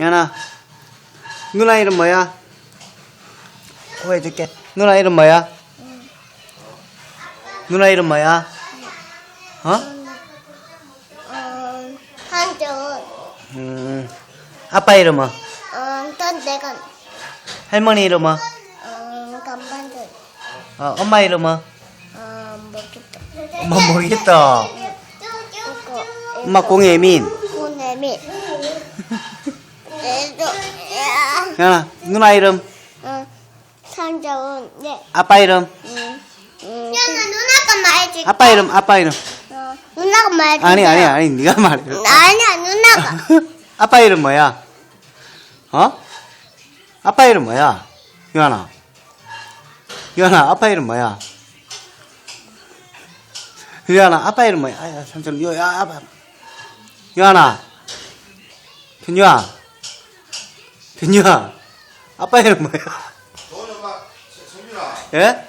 연아 누나 이름 뭐야? 보여줄게 누나 이름 뭐야? 누나 이름 뭐야? 어? 어, 한정은, 음, 아빠 이름은? 어, 또 내가, 할머니 이름은? 어, 간반들, 어, 엄마 이름은? 어, 먹겠다. 엄마 모르겠다 엄마 공예민 고내미. 야, 연아 누나 이름? 어, 한정은, 네. 아빠 이름? 음, 음. 야, 나 누나가 말해줄게. 아빠 이름 아빠 이름 어, 누나가 말해줄게. 아니 아니 아니 네가 말해 아니야, 누나가. 아빠 이름 뭐야? 어? 아빠 이름 뭐야? 유한아. 유한아, 아빠 이름 뭐야? 유한아, 아빠 이름 뭐야? 아야, 삼촌, 유, 야, 아빠. 유한아. 변유아. 변유아. 아빠 이름 뭐야? 너는 막, 정민아, 예?